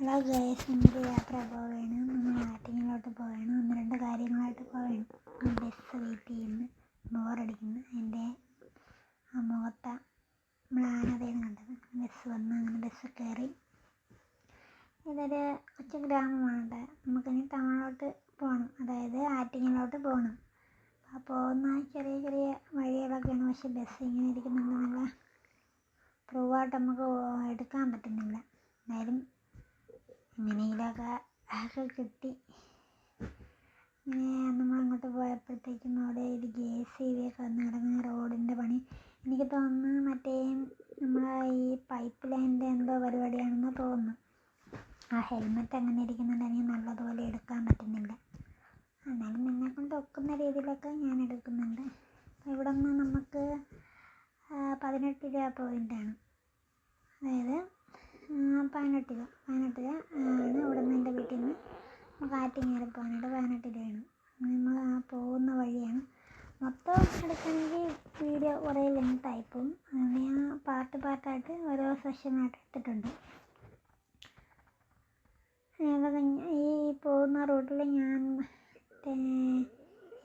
Hello guys ഇന്നൊരു യാത്ര പോവുകയാണ് നമ്മൾ ആറ്റിങ്ങിലോട്ട് പോവുകയാണ് ഒന്ന് രണ്ട് കാര്യങ്ങളായിട്ട് പോവുകയാണ് ബസ് വെയിറ്റ് ചെയ്യുന്നു ബോറടിക്കുന്നു. എന്റെ ആ മുഖത്ത മ്ലാനതയാണ് കണ്ടത്. ബസ് വന്ന് അങ്ങനെ ബസ് കയറി. ഇതൊരു കൊച്ചു ഗ്രാമമാണ് നമുക്കിനി ടൗണിലോട്ട് പോകണം. അതായത് ആറ്റിങ്ങിലോട്ട് പോകണം. അപ്പോൾ പോകുന്ന ചെറിയ ചെറിയ വഴികളൊക്കെയാണ്. പക്ഷെ ബസ് ഇങ്ങനെ ഇരിക്കുന്നുണ്ട്. നല്ല ത്രൂ ആയിട്ട് നമുക്ക് എടുക്കാൻ പറ്റുന്നില്ല. എന്തായാലും എങ്ങനെയെങ്കിലുമൊക്കെ ഒക്കെ കിട്ടി. നമ്മളങ്ങോട്ട് പോയപ്പോഴത്തേക്കും അവിടെ ഒരു ജെ സി ബി ഒക്കെ വന്ന് കിടക്കുന്ന റോഡിന്റെ പണി. എനിക്ക് തോന്നുന്നു മറ്റേ നമ്മളെ ഈ പൈപ്പ് ലൈനിന്റെ എന്തോ പരിപാടിയാണെന്ന് തോന്നുന്നു. ആ ഹെൽമെറ്റ് അങ്ങനെ ഇരിക്കുന്നുണ്ടെങ്കിൽ നല്ലതുപോലെ എടുക്കാൻ പറ്റുന്നില്ല. എന്നാലും നിന്നെ കൊണ്ട് ഒക്കുന്ന രീതിയിലൊക്കെ ഞാൻ എടുക്കുന്നുണ്ട്. ഇവിടെ നിന്ന് നമുക്ക് പതിനെട്ട് രൂപ പോയിന്റാണ് അതായത് പതിനെട്ട് രൂപ പതിനെട്ട് രൂപ ആണ് ഇവിടെ നിന്ന് എന്റെ വീട്ടിൽ നിന്ന് നമുക്ക് ആറ്റിങ്ങൽ പോകാനായിട്ട് പതിനെട്ടിലാണ് നമ്മൾ ആ പോകുന്ന വഴിയാണ്. മൊത്തം എടുക്കണമെങ്കിൽ വീഡിയോ കുറേ ലെങ്ത് ആയിപ്പോവും അങ്ങനെ ഞാൻ പാർട്ട് പാർട്ടായിട്ട് ഓരോ സെഷനായിട്ട് എടുത്തിട്ടുണ്ട്. ഈ പോകുന്ന റൂട്ടിൽ ഞാൻ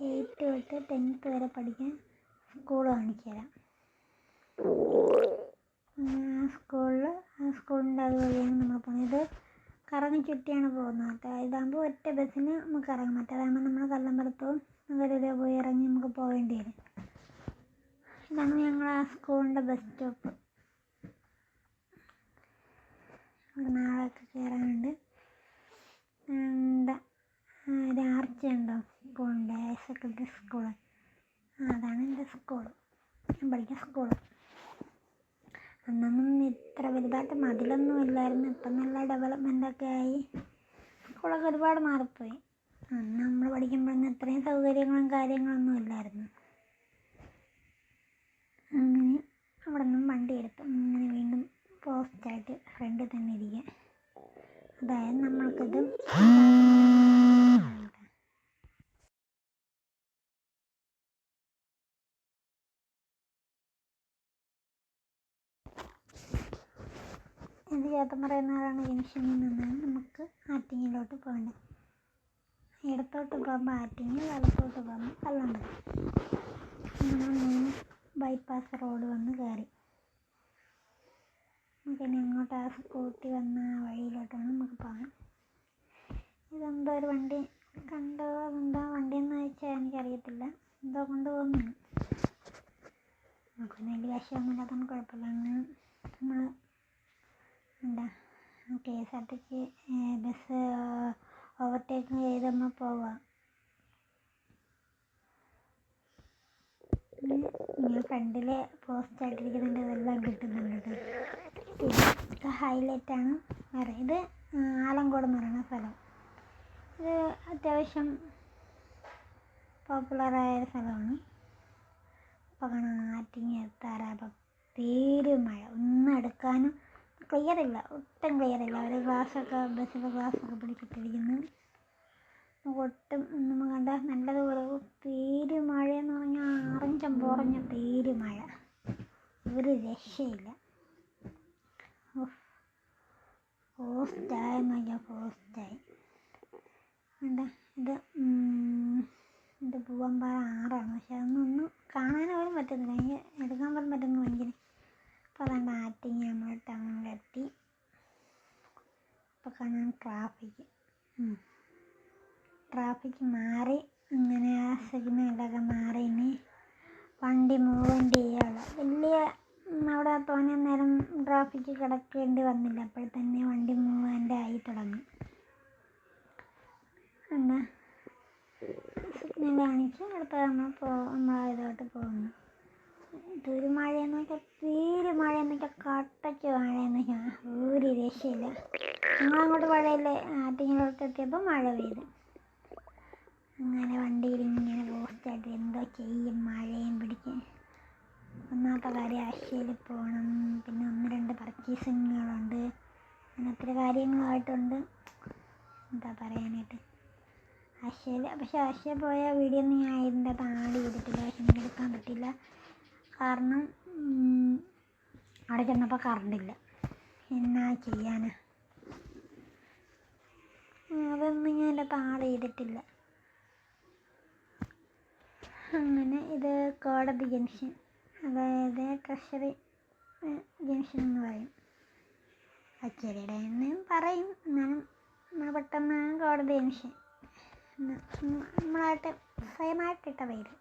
എയ്റ്റ് തൊട്ട് ടെൻത്ത് വരെ പഠിക്കാൻ സ്കൂൾ കാണിച്ചു തരാം. സ്കൂളിൽ സ്കൂളിന്റെ അതുവഴിയാണ് നമ്മൾ പോകുന്നത് കറങ്ങി ചുറ്റിയാണ് പോകുന്നത്. കേട്ടോ ഇതാകുമ്പോൾ ഒറ്റ ബസ്സിന് നമുക്ക് ഇറങ്ങാം മറ്റേതാകുമ്പോൾ നമ്മൾ കല്ലമ്പലത്തും നഗരൂരെ പോയി ഇറങ്ങി നമുക്ക് പോകേണ്ടി വരും. ഇതാണ് ഞങ്ങൾ ആ സ്കൂളിന്റെ ബസ് സ്റ്റോപ്പ്. നാളെയൊക്കെ കയറാനുണ്ട്. എന്താ ഒരു ആർച്ച് ഉണ്ടോ സ്കൂളിന്റെ സെക്കൻഡറി സ്കൂൾ അതാണ് എന്റെ സ്കൂൾ ഞാൻ പഠിക്കുന്ന സ്കൂൾ അന്നൊന്നും ഇത്ര വലുതായിട്ട് മതിലൊന്നും ഇല്ലായിരുന്നു. ഇപ്പം നല്ല ഡെവലപ്മെന്റൊക്കെ ആയി. സ്കൂളൊക്കെ ഒരുപാട് മാറിപ്പോയി. അന്ന് നമ്മൾ പഠിക്കുമ്പോഴൊന്നും ഇത്രയും സൗകര്യങ്ങളും കാര്യങ്ങളൊന്നും ഇല്ലായിരുന്നു. അങ്ങനെ അവിടെ നിന്നും വണ്ടി എടുത്തു അങ്ങനെ വീണ്ടും പോസ്റ്റായിട്ട് ഫ്രണ്ടിൽ തന്നെ ഇരിക്കുക. അതായത് നമ്മൾക്കിത് എന്റെ ചേട്ടൻ പറയുന്നതാണ് ജംഗ്ഷനിൽ നിന്നാണ് നമുക്ക് ആറ്റിങ്ങിലോട്ട് പോകേണ്ടത് ഇടത്തോട്ട് പോകുമ്പോൾ ആറ്റിങ്ങൽ വലത്തോട്ട് പോകുമ്പോൾ കല്ലമ്പലം നമ്മൾ മെയിൻ ബൈപ്പാസ് റോഡ് വന്ന് കയറി നമുക്കിനി അങ്ങോട്ട് ആ സ്കൂട്ടി വന്ന വഴിയിലോട്ടാണ് നമുക്ക് പോകാം ഇതെന്തോ ഒരു വണ്ടി കണ്ടോ? എന്താ വണ്ടി എന്ന് വെച്ചാൽ എനിക്കറിയത്തില്ല. എന്തോ കൊണ്ട് പോകുന്നു നമുക്ക് വലിയ വിഷമൊന്നുമില്ലാത്തതുകൊണ്ട് കുഴപ്പമില്ല. അങ്ങനെ നമ്മൾ K S R T C bus overtake ചെയ്ത് പോവാം ഞാൻ ഫ്രണ്ടിൽ പോസ്റ്റ് ആയിട്ടിരിക്കുന്നുണ്ട് അതെല്ലാം കിട്ടുന്നുണ്ട്. കേട്ടോ ഹൈലൈറ്റാണ് വേറെ ഇത് ആലങ്കോട് എന്ന് പറയുന്ന സ്ഥലം. ഇത് അത്യാവശ്യം പോപ്പുലറായ സ്ഥലമാണ്. അപ്പോൾ കാണാം ആറ്റിങ്ങൽ തീരെ പേരുമഴ ഒന്നും എടുക്കാനും ക്ലിയർ ഇല്ല ഒട്ടും ക്ലിയർ ഇല്ല. അവർ ഗ്ലാസ്സൊക്കെ ഒക്കെ ഗ്ലാസ്സൊക്കെ പിടിച്ചിട്ടിരിക്കുന്നു. ഒട്ടും നമുക്ക് കണ്ട നല്ലതുപോലെ പേര് മഴ എന്ന് പറഞ്ഞാൽ ആറഞ്ചം പോറഞ്ഞ പേര് മഴ ഒരു രക്ഷയില്ല. പോസ്റ്റായെന്ന് പറഞ്ഞാൽ പോസ്റ്റായി. എന്താ ഇത് ഇത് പൂവമ്പാറ ആറാണ്. പക്ഷെ അതൊന്നും കാണാൻ പോലും പറ്റുന്നില്ല. എടുക്കാൻ പോലും പറ്റുന്നു ഭയങ്കര അപ്പോൾ അതുകൊണ്ട് ആറ്റിങ് നമ്മൾ ടൗണിലെത്തി. അപ്പോൾ കാണാൻ ട്രാഫിക്. ട്രാഫിക് മാറി അങ്ങനെ ആ സിഗ്നലൊക്കെ മാറി ഇനി വണ്ടി മൂവ്മെന്റ് ചെയ്യാനുള്ള. വലിയ അവിടെ തോനെ നേരം ട്രാഫിക് കിടക്കേണ്ടി വന്നില്ല. അപ്പോൾ തന്നെ വണ്ടി മൂവ്മെന്റ് ആയി തുടങ്ങി. എന്താ സിഗ്നൽ കാണിച്ച് അടുത്ത നമ്മൾ പോ നമ്മൾ ഇതോട്ട് പോകുന്നു. ഇതൊരു മഴയെന്ന് വെച്ചാൽ തീരെ മഴയെന്ന് വെച്ചാൽ കട്ടയ്ക്ക് മഴയെന്ന് വെച്ചാൽ ഒരു രക്ഷയില്ല. ഞങ്ങളങ്ങോട്ട് മഴയില്ലേ ആറ്റിങ്ങിലോട്ട് എത്തിയപ്പോൾ മഴ പെയ്തു. അങ്ങനെ വണ്ടിയിൽ ഇങ്ങനെ പോസ്റ്റായിട്ട് എന്തോ ചെയ്യും മഴയും പിടിച്ച് ഒന്നാമത്തെ കാര്യം ആശയിൽ പോകണം പിന്നെ ഒന്ന് രണ്ട് പർച്ചേസിങ്ങുകളുണ്ട്. അങ്ങനെ ഒത്തിരി കാര്യങ്ങളായിട്ടുണ്ട്. എന്താ പറയാനായിട്ട്. ആശയിൽ പക്ഷേ ആശയിൽ പോയ വീഡിയോ ഒന്നും ഞാൻ ഇതിന്റെ അകത്ത് ആഡ് ചെയ്തിട്ടില്ല പക്ഷെ എനിക്ക് എടുക്കാൻ പറ്റില്ല കാരണം അവിടെ ചെന്നപ്പോൾ കറണ്ടില്ല. എന്നാ ചെയ്യാനാ? അതൊന്നും ഞാൻ എന്റെ താഴെ ചെയ്തിട്ടില്ല. അങ്ങനെ ഇത് കോടതി ജംഗ്ഷൻ അതായത് ട്രഷറി ജംഗ്ഷൻ എന്ന് പറയും. കച്ചേരിയുടെ എന്ന് പറയും. എന്നാലും നമ്മൾ പെട്ടെന്ന് കോടതി ജംഗ്ഷൻ. നമ്മളായിട്ട് സ്വയമായിട്ടിട്ട പേര്.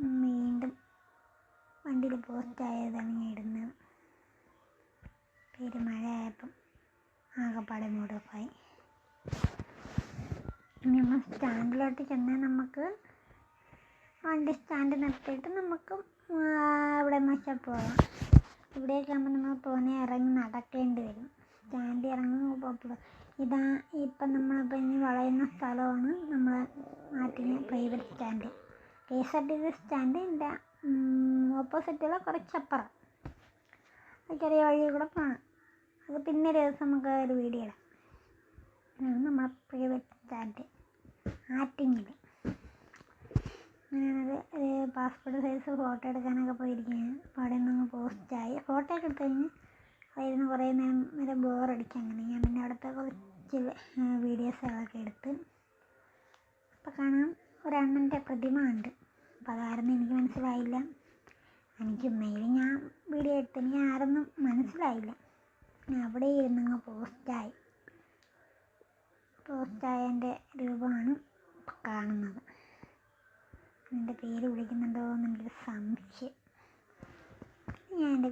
വീണ്ടും വണ്ടിയിൽ പോസ്റ്റ് ആയതാണ് ഞാൻ ഇടുന്നത്. പേര് മഴയായപ്പം ആകെപ്പാടെ ഇനി നമ്മൾ സ്റ്റാൻഡിലോട്ട് ചെന്നാൽ നമുക്ക് വണ്ടി സ്റ്റാൻഡ് നിർത്തിയിട്ട് നമുക്ക് അവിടെ വെച്ചാൽ പോകാം ഇവിടെയൊക്കെ ആകുമ്പോൾ നമ്മൾ പോന്നെ ഇറങ്ങി നടക്കേണ്ടി വരും. സ്റ്റാൻഡിൽ ഇറങ്ങുമ്പോൾ ഇതാ ഇപ്പം നമ്മളിപ്പോൾ ഇനി വളയുന്ന സ്ഥലമാണ് നമ്മൾ നാട്ടിലെ private stand. K S R T C സ്റ്റാൻഡിന്റെ ഓപ്പോസിറ്റുള്ള കുറച്ചപ്പുറം. ചെറിയ വഴി കൂടെ പോകണം അത് പിന്നെ ഒരു ദിവസം നമുക്ക് ഒരു വീഡിയോ ഇടാം. ഇതാണ് നമ്മളെ പ്രൈവറ്റ് ചാറ്റ് ആറ്റിങ്ങിൽ അങ്ങനെയാണത് പാസ്പോർട്ട് സൈസ് ഫോട്ടോ എടുക്കാനൊക്കെ പോയിരിക്കുകയാണ്. അപ്പോൾ അവിടെ നിന്ന് പോസ്റ്റായി ഫോട്ടോ ഒക്കെ എടുത്തു കഴിഞ്ഞ് അതിരുന്ന് കുറേ നേരം വരെ ബോറടിക്കുക അങ്ങനെ. ഞാൻ പിന്നെ അവിടുത്തെ കുറച്ച് വീഡിയോസുകളൊക്കെ എടുത്ത്. അപ്പോൾ കാണാം. ഒരണ്ണന്റെ പ്രതിമ ഉണ്ട് അപ്പോൾ അതായിരുന്നു എനിക്ക് മനസ്സിലായില്ല. എനിക്ക് മെയിൽ ഞാൻ വീഡിയോ എടുത്തെങ്കിൽ ആരൊന്നും മനസ്സിലായില്ല. ഞാൻ അവിടെ ഇരുന്നങ്ങ് പോസ്റ്റായി പോസ്റ്റായതിന്റെ രൂപമാണ് കാണുന്നത്. എന്റെ പേര് വിളിക്കുന്നുണ്ടോ എന്നുള്ളൊരു സംശയം. ഞാൻ എന്റെ